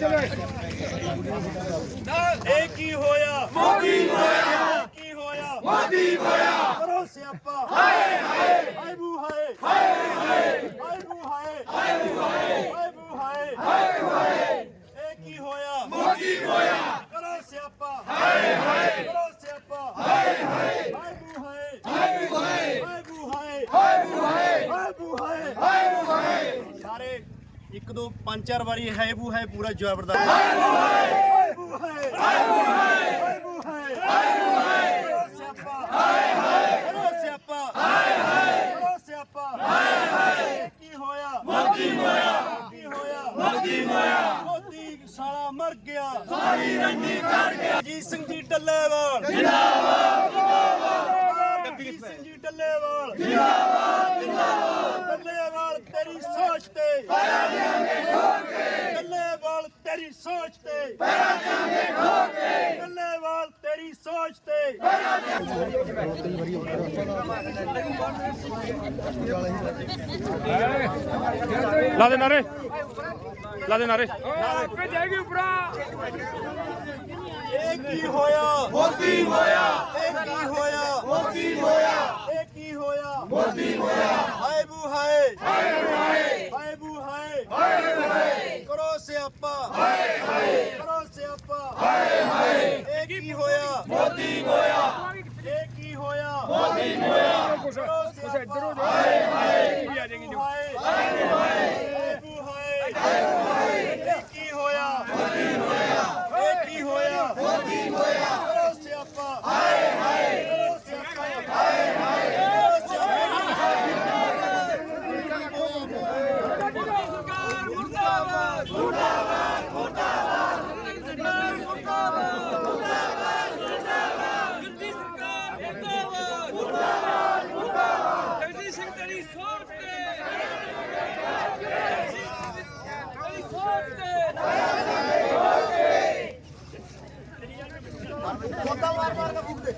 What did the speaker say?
ਇਹ ਕੀ ਹੋਇਆ ਮੋਦੀ ਹੋਇਆ ਕੀ ਹੋਇਆ ਮੋਦੀ ਹੋਇਆ ਕਰੋ ਸਿਆਪਾ ਹਾਏ ਹਾਏ ਹਾਏ ਬੂ ਹਾਏ ਹਾਏ ਹਾਏ ਹਾਏ ਬੂ ਹਾਏ ਹਾਏ ਬੂ ਹਾਏ ਹਾਏ ਬੂ ਹਾਏ ਹਾਏ ਹਾਏ ਇਹ ਕੀ ਹੋਇਆ ਮੋਦੀ ਹੋਇਆ ਕਰੋ ਸਿਆਪਾ ਹਾਏ ਹਾਏ ਕਰੋ ਸਿਆਪਾ ਹਾਏ ਹਾਏ ਹਾਏ ਬੂ ਹਾਏ ਹਾਏ ਬੂ ਹਾਏ ਹਾਏ ਬੂ ਹਾਏ ਹਾਏ ਬੂ ਹਾਏ ਹਾਏ ਬੂ ਹਾਏ ਹਾਏ ਬੂ ਹਾਏ ਸਾਰੇ ਇੱਕ ਦੋ ਪੰਜ ਚਾਰ ਵਾਰੀ ਹੈ ਬੂ ਹੈ ਪੂਰਾ ਜ਼ਬਰਦਸਤ ਹਾਏ ਬੂ ਹਾਏ ਬੂ ਹਾਏ ਹਾਏ ਬੂ ਹਾਏ ਹਾਏ ਬੂ ਹਾਏ ਹਾਏ ਬੂ ਹਾਏ ਕਰੋ ਸਿਆਪਾ। ਹਾਏ ਹਾਏ ਕਰੋ ਸਿਆਪਾ ਹਾਏ ਹਾਏ ਕਰੋ ਸਿਆਪਾ। ਹਾਏ ਹਾਏ ਕੀ ਹੋਇਆ। ਮੋਦੀ ਹੋਇਆ। ਕੀ ਹੋਇਆ। ਮੋਦੀ ਹੋਇਆ। ਮੋਦੀ ਸਾਲਾ ਮਰ ਗਿਆ। ਸਾਰੀ ਰੰਡੀ ਕਰ ਗਿਆ। ਜੀ ਸਿੰਘ ਜੀ ਡੱਲੇਵਾਲ ਜਿੰਦਾਬਾਦ ਜਿੰਦਾਬਾਦ ਜੀ ਸਿੰਘ ਜੀ ਡੱਲੇਵਾਲ ਜਿੰਦਾਬਾਦ ਜਿੰਦਾਬਾਦ ਡੱਲੇਵਾਲ ਤੇਰੀ ਸੋਚ ਤੇ ਪੈਰਾਂ ਦੇਾਂਗੇ ਠੋਕੇ ਡੱਲੇਵਾਲ ਤੇਰੀ ਸੋਚ ਤੇ। ਪੈਰਾਂ ਦੇਾਂਗੇ ਠੋਕੇ ਡੱਲੇਵਾਲ ਤੇਰੀ ਸੋਚ ਤੇ। ਲਾ ਦੇ ਨਾਰੇ। ਲਾ ਦੇ ਨਾਰੇ। ਇਹ ਕੀ ਹੋਇਆ? ਮੋਦੀ ਹੋਇਆ। ਇਹ ਕੀ ਹੋਇਆ? ਮੋਦੀ ਹੋਇਆ। ਇਹ ਕੀ ਹੋਇਆ? ਮੋਦੀ ਹੋਇਆ। ਸਿਆਪਾ। ਹਾਏ ਹਾਏ ਬੜਾ ਸਿਆਪਾ। ਹਾਏ ਹਾਏ ਇਹ ਕੀ ਹੋਇਆ? ਮੋਦੀ ਹੋਇਆ ਇਹ ਕੀ ਹੋਇਆ? ਮੋਦੀ ਹੋਇਆ ਕੁਛ ਕੁਛ ਇੱਧਰ ਹੋ ਜਾ ਹਾਏ। ਹਾਏ ਵੀ ਆ ਜਾਏਗੀ ਜੋ ਹਾਏ। ਹਾਏ ਬੂ ਹਾਏ ਹਾਏ ਇਹ ਕੀ ਹੋਇਆ? ਮੋਦੀ ਹੋਇਆ ਇਹ ਕੀ ਹੋਇਆ? ਮੋਦੀ ਹੋਇਆ ਬੜਾ ਸਿਆਪਾ। ਹਾਏ ਹਾਏ ਬੜਾ ਸਿਆਪਾ। ਹਾਏ ਹਾਏ Muda! Votamos a Marga Pinte.